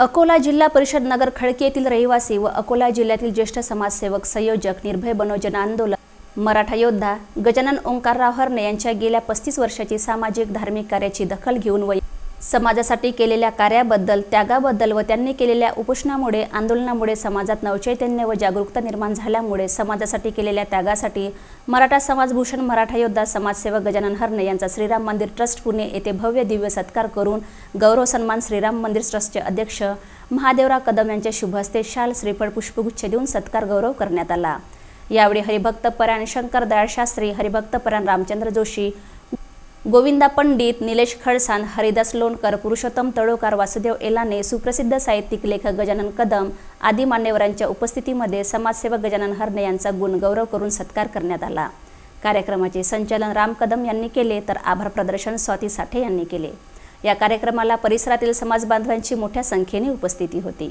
अकोला जिल्हा परिषद नगर खडकी येथील रहिवासी व अकोला जिल्ह्यातील ज्येष्ठ समाजसेवक संयोजक निर्भय बनोजन आंदोलन. मराठा योद्धा गजानन ओंकारराव हरणे यांच्या गेल्या पस्तीस वर्षाची सामाजिक धार्मिक कार्याची दखल घेऊन व समाजासाठी केलेल्या कार्याबद्दल त्यागाबद्दल व त्यांनी केलेल्या उपोषणामुळे आंदोलनामुळे समाजात नवचैतन्य व जागरूकता निर्माण झाल्यामुळे समाजासाठी केलेल्या त्यागासाठी मराठा समाजभूषण मराठा योद्धा समाजसेवक गजानन हरणे यांचा श्रीराम मंदिर ट्रस्ट पुणे येथे भव्य दिव्य सत्कार करून गौरव सन्मान श्रीराम मंदिर ट्रस्टचे अध्यक्ष महादेवराव कदम यांच्या शुभ हस्ते शाल श्रीफळ पुष्पगुच्छ देऊन सत्कार गौरव करण्यात आला. यावेळी हरिभक्त परायण शंकर दयाळ शास्त्री हरिभक्त परायण रामचंद्र जोशी गोविंदा पंडित निलेश खडसान हरिदास लोणकर पुरुषोत्तम तळोकार वासुदेव एलाने सुप्रसिद्ध साहित्यिक लेखक गजानन कदम आदी मान्यवरांच्या उपस्थितीमध्ये समाजसेवक गजानन हरणे यांचा गुणगौरव करून सत्कार करण्यात आला. कार्यक्रमाचे संचालन राम कदम यांनी केले तर आभार प्रदर्शन स्वाती साठे यांनी केले. या कार्यक्रमाला परिसरातील समाजबांधवांची मोठ्या संख्येने उपस्थिती होती.